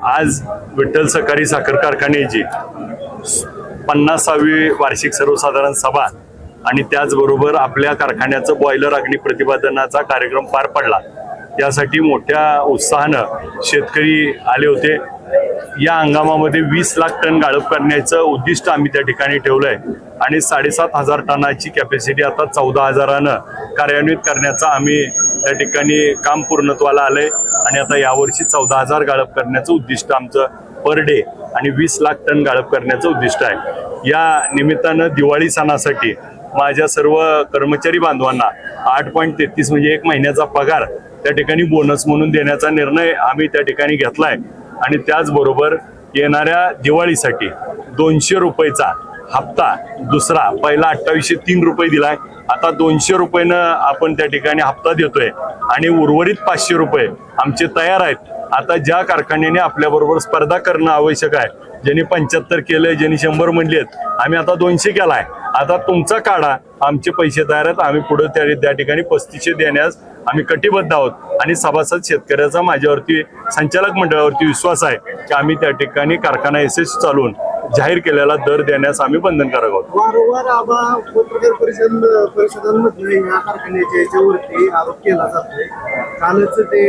आज विठ्ठल सहकारी साखर कारखान्याची पन्नासावी वार्षिक सर्वसाधारण सभा आणि त्याचबरोबर आपल्या कारखान्याचं बॉयलर अग्नी प्रतिपादनाचा कार्यक्रम पार पडला. त्यासाठी मोठ्या उत्साहानं शेतकरी आले होते. या हंगामामध्ये वीस लाख टन गाळप करण्याचं उद्दिष्ट आम्ही त्या ठिकाणी ठेवलं आहे आणि साडेसात हजार टनाची कॅपॅसिटी आता चौदा हजारानं कार्यान्वित करण्याचा आम्ही त्या ठिकाणी काम पूर्णत्वाला आलंय. आणि आता यावर्षी चौदा हजार गाळप करण्याचं उद्दिष्ट आमचं पर डे आणि वीस लाख टन गाळप करण्याचं उद्दिष्ट आहे. या निमित्तानं दिवाळी सणासाठी माझ्या सर्व कर्मचारी बांधवांना आठ पॉईंट तेहतीस म्हणजे एक महिन्याचा पगार त्या ठिकाणी बोनस म्हणून देण्याचा निर्णय आम्ही त्या ठिकाणी घेतलाय. आणि त्याचबरोबर येणाऱ्या दिवाळीसाठी दोनशे रुपयेचा हप्ता दुसरा पहिला अठ्ठावीसशे तीन रुपये दिलाय. आता दोनशे रुपयेनं आपण त्या ठिकाणी हप्ता देतोय आणि उर्वरित पाचशे रुपये आमचे तयार आहेत. आता ज्या कारखान्याने आपल्याबरोबर स्पर्धा करणं आवश्यक आहे ज्यांनी पंच्याहत्तर केलंय ज्यांनी शंभर म्हणले आहेत आम्ही आता दोनशे केलाय. आता तुमचा काढा आमचे पैसे तयार आहेत आम्ही पुढे त्या त्या ठिकाणी पस्तीसशे देण्यास आम्ही कटिबद्ध आहोत. आणि सभासद शेतकऱ्याचा माझ्यावरती संचालक मंडळावरती विश्वास आहे की आम्ही त्या ठिकाणी कारखाना एस चालवून जाहीर केलेला दर देण्यास आम्ही बंधनकारक आहोत. वारंवार आबा पत्रकार परिषद परिषदांमध्ये या कारखान्याच्या याच्यावरती आरोप केला जातोय कालच ते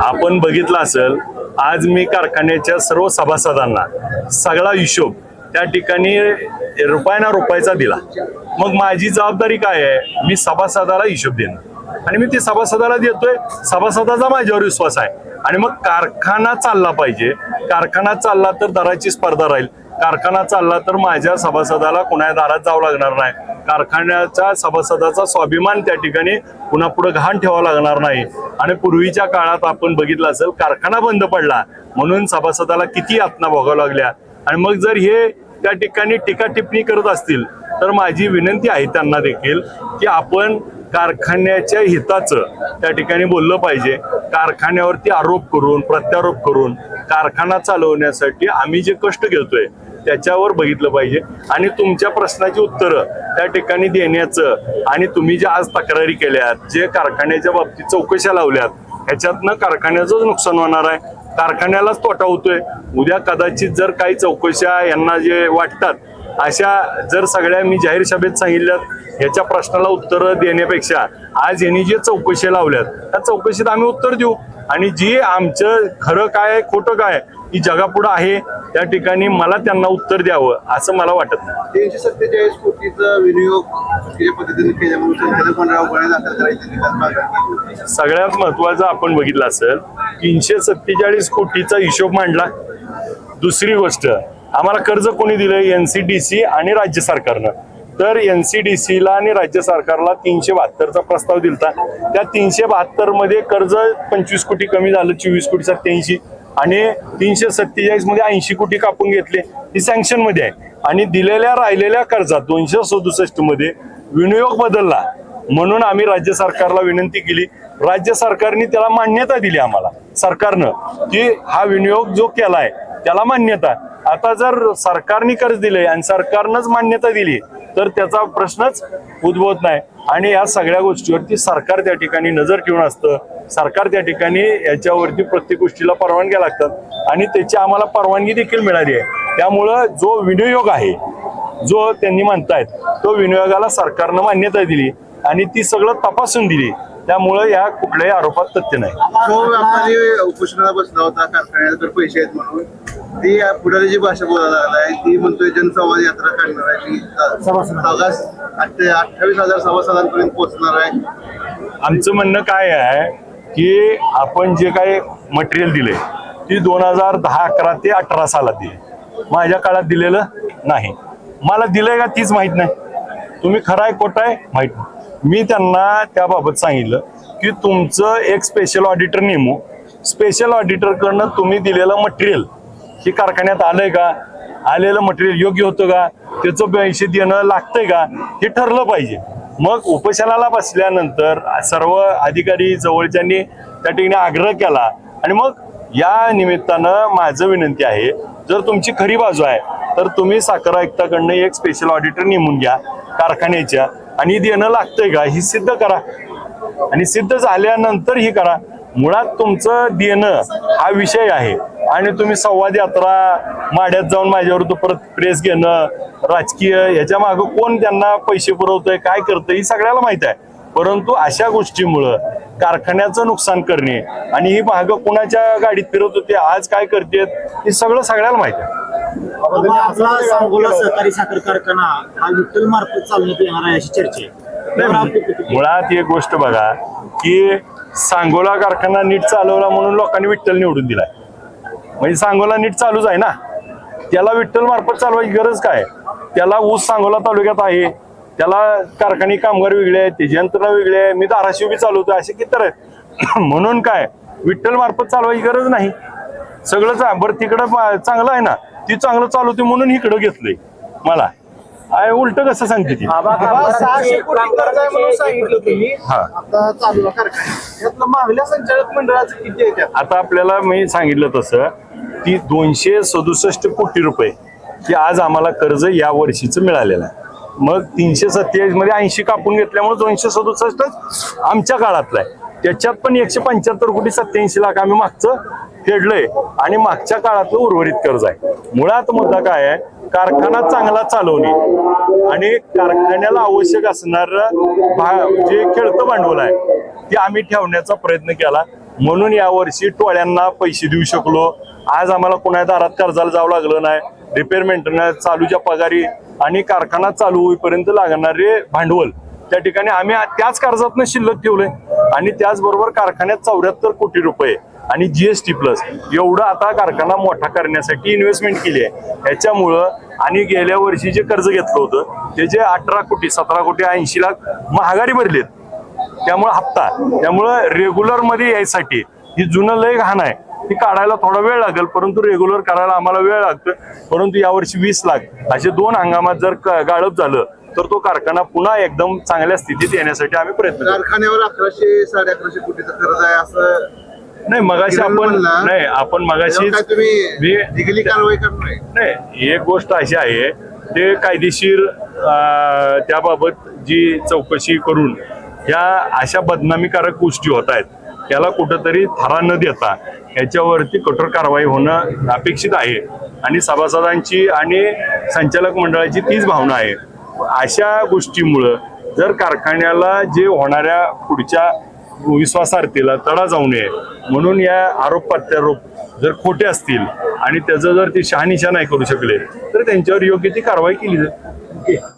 आपण बघितलं असेल आज मी कारखान्याच्या सर्व सभासदांना सगळा हिशोब त्या ठिकाणी रुपयाना रुपयाचा दिला. मग माझी जबाबदारी काय आहे? मी सभासदाला हिशोब देणं आणि मी ती सभासदाला देतोय. सभासदाचा माझ्यावर विश्वास आहे. आणि मग कारखाना चालला पाहिजे. कारखाना चालला तर दराची स्पर्धा राहील. कारखाना चालला तर माझ्या सभासदाला कुणा दारात जावं लागणार नाही. कारखान्याच्या सभासदाचा स्वाभिमान त्या ठिकाणी पुन्हा पुढे घाण ठेवावा लागणार नाही. आणि पूर्वीच्या काळात आपण बघितलं असेल कारखाना बंद पडला. म्हणून सभासदाला किती यातना भोगाव्या लागल्या. आणि मग जर हे त्या ठिकाणी टीका टिप्पणी करत असतील तर माझी विनंती आहे त्यांना देखील की आपण कारखान्याच्या हिताचं त्या ठिकाणी बोललं पाहिजे. कारखान्यावरती आरोप करून प्रत्यारोप करून कारखाना चालवण्यासाठी आम्ही जे कष्ट घेतोय त्याच्यावर बघितलं पाहिजे. आणि तुमच्या प्रश्नाची उत्तरं त्या ठिकाणी देण्याचं आणि तुम्ही ज्या आज तक्रारी केल्यात जे कारखान्याच्या बाबतीत चौकशा लावल्यात ह्याच्यातनं कारखान्याचंच नुकसान होणार आहे. कारखान्यालाच तोटा होतोय. उद्या कदाचित जर काही चौकशा यांना जे वाटतात अशा जर सगळ्या मी जाहीर सभेत सांगितल्यात याच्या प्रश्नाला उत्तर देण्यापेक्षा आज यांनी जे चौकशी लावल्यात त्या चौकशीत आम्ही उत्तर देऊ. आणि जी आमचं खरं काय खोटं काय ही जगापुढं आहे त्या ठिकाणी मला त्यांना उत्तर द्यावं असं मला वाटत नाही. तीनशे सत्तेचाळीस कोटीचा विनियोग. सगळ्यात महत्वाचं आपण बघितलं असेल तीनशे सत्तेचाळीस कोटीचा हिशोब मांडला. दुसरी गोष्ट आम्हाला कर्ज कोणी दिलंय एनसीडीसी आणि राज्य सरकारनं. तर एनसीडीसीला आणि राज्य सरकारला तीनशे बहात्तरचा प्रस्ताव दिलता. त्या तीनशे बहात्तरमध्ये कर्ज पंचवीस कोटी कमी झालं चोवीस कोटी सत्याऐंशी आणि तीनशे सत्तेचाळीसमध्ये ऐंशी कोटी कापून घेतले. ही सँक्शनमध्ये आहे. आणि दिलेल्या राहिलेल्या कर्जात दोनशे सदुसष्टमध्ये विनियोग बदलला. म्हणून आम्ही राज्य सरकारला विनंती केली. राज्य सरकारने त्याला मान्यता दिली आम्हाला. सरकारनं की हा विनियोग जो केलाय त्याला मान्यता. आता जर सरकारने कर्ज दिले आणि सरकारनंच मान्यता दिली तर त्याचा प्रश्नच उद्भवत नाही. आणि या सगळ्या गोष्टीवरती सरकार त्या ठिकाणी नजर ठेवून असतं. सरकार त्या ठिकाणी याच्यावरती प्रत्येक गोष्टीला परवानग्या लागतात. आणि त्याची आम्हाला परवानगी देखील मिळाली आहे. त्यामुळं जो विनियोग आहे जो त्यांनी म्हणतायत तो विनियोगाला सरकारनं मान्यता दिली आणि ती सगळं तपासून दिली. त्यामुळं या कुठल्याही आरोपात तथ्य नाही. तो व्यापारी उपोषणाला बसला होता कारखान्यात पैसे आहेत म्हणून. ती पुढारी जी भाषा बोलायला लागलाय ती म्हणतोय जनसंवाद यात्रा काढणार आहे ती ऑगस्ट अठ्ठावीस हजार सभासदांपर्यंत पोहोचणार आहे. आमचं म्हणणं काय आहे की आपण जे काही मटेरियल दिले ती दोन हजार दहा अकरा ते अठरा सालात दिली माझ्या काळात दिलेलं नाही. मला दिलंय का तीच माहीत नाही. तुम्ही खरं आहे खोटं आहे माहीत नाही. मी त्यांना त्याबाबत सांगितलं की तुमचं एक स्पेशल ऑडिटर नेमू. स्पेशल ऑडिटरकडनं तुम्ही दिलेलं मटेरियल हे कारखान्यात आलंय का? आलेलं मटेरियल योग्य होतं का? त्याचं पैसे देणं लागतंय का? हे ठरलं पाहिजे. मग उपोषणाला बसल्यानंतर सर्व अधिकारी जवळच्यांनी त्या ठिकाणी आग्रह केला. आणि मग या निमित्तानं माझं विनंती आहे जर तुमची खरी बाजू आहे तर तुम्ही साखर आयुक्ताकडनं एक स्पेशल ऑडिटर नेमून घ्या कारखान्याच्या. आणि देणं लागतंय का? ही सिद्ध करा. आणि सिद्ध झाल्यानंतर ही करा. मुळात तुमचं देणं हा विषय आहे. आणि तुम्ही संवाद यात्रा माड्यात जाऊन माझ्यावर तो परत प्रेस घेणं राजकीय ह्याच्या मागं कोण त्यांना पैसे पुरवतंय काय करतंय ही सगळ्याला माहीत आहे. परंतु अशा गोष्टीमुळं कारखान्याचं नुकसान करणे आणि ही मागं कुणाच्या गाडीत फिरत होते आज काय करते हे सगळं सगळ्याला माहीत आहे. आपला सांगोला सहकारी साखर कारखाना हा विठ्ठल मार्फत चालण्यात येणार आहे अशी चर्चा आहे. मुळात एक गोष्ट बघा की सांगोला कारखाना नीट चालवला म्हणून लोकांनी विठ्ठल निवडून दिलाय. म्हणजे सांगोला नीट चालूच आहे ना? त्याला विठ्ठल मार्फत चालवायची गरज काय? त्याला ऊस सांगोला तालुक्यात आहे. त्याला कारखाने कामगार वेगळे आहेत त्याची यंत्रणा वेगळी आहे मी धाराशिव बी चालवतो असे किती आहेत. म्हणून काय? विठ्ठल मार्फत चालवायची गरज नाही. सगळं चा- बरं तिकडं चांगलं आहे ना? ती चांगलं चालवते म्हणून इकडं घेतलंय. मला. आहे उलट कसं सांगते ती? सहाशे कोटी कर्ज आहे म्हणून कामगारांचे सांगितलं तुम्ही. हा. आता चालू आहे कारखाना. त्यातलं मागल्या संचालक मंडळाचं किती आहे त्यात? आता आपल्याला मी सांगितलं तसं की दोनशे सदुसष्ट कोटी रुपये की आज आम्हाला कर्ज या वर्षीचं मिळालेलं आहे. मग तीनशे सत्तेचाळीसमध्ये ऐंशी कापून घेतल्यामुळे दोनशे सदुसष्टच आमच्या काळातलं आहे. त्याच्यात पण एकशे पंच्याहत्तर कोटी सत्याऐंशी लाख आम्ही मागचं फेडलंय आणि मागच्या काळातलं उर्वरित कर्ज आहे. मुळात मुद्दा काय आहे? कारखाना चांगला चालवणे. आणि कारखान्याला आवश्यक असणार जे खेळतं भांडवल आहे ते आम्ही ठेवण्याचा प्रयत्न केला. म्हणून यावर्षी टोळ्यांना पैसे देऊ शकलो. आज आम्हाला कोणा दारात कर्जाला जावं लागलं नाही. रिपेअर मेंटेनन्स चालूच्या पगारी आणि कारखाना चालू होईपर्यंत लागणारे भांडवल. त्या ठिकाणी आम्ही त्याच कर्जातनं शिल्लक ठेवलंय. आणि त्याचबरोबर कारखान्यात चौऱ्याहत्तर कोटी रुपये आणि जीएसटी प्लस एवढं आता कारखाना मोठा करण्यासाठी इन्व्हेस्टमेंट केली आहे. ह्याच्यामुळं आणि गेल्या वर्षी जे कर्ज घेतलं होतं त्याचे अठरा कोटी सतरा कोटी ऐंशी लाख महागारी भरलेत. त्यामुळे हप्ता. त्यामुळं रेग्युलरमध्ये यायसाठी ही जुनं लय घाण आहे. ती काढायला थोडा वेळ लागेल परंतु रेग्युलर करायला आम्हाला वेळ लागतो. परंतु यावर्षी वीस लाख. असे दोन हंगामात जर गाळप झालं तर तो कारखाना पुन्हा एकदम चांगल्या स्थितीत येण्यासाठी आम्ही प्रयत्न कारखान्यावर अकराशे साडे अकराशे कोटीचं कर्ज आहे असं नाही मगाशी आपण. नाही आपण मगाशी नाही एक गोष्ट अशी आहे ते कायदेशीर त्याबाबत जी चौकशी करून ह्या अशा बदनामीकारक गोष्टी होत आहेत त्याला कुठंतरी थारा न देता याच्यावरती कठोर कारवाई होणं अपेक्षित आहे. आणि सभासदांची आणि संचालक मंडळाची तीच भावना आहे. अशा गोष्टीमुळं जर कारखान्याला जे होणाऱ्या पुढच्या विश्वासार्थीला तडा जाऊ नये. म्हणून या आरोप प्रत्यारोप जर खोटे असतील आणि त्याचं जर ते शहानिशा नाही करू शकले तर त्यांच्यावर योग्य ती कारवाई केली जाईल.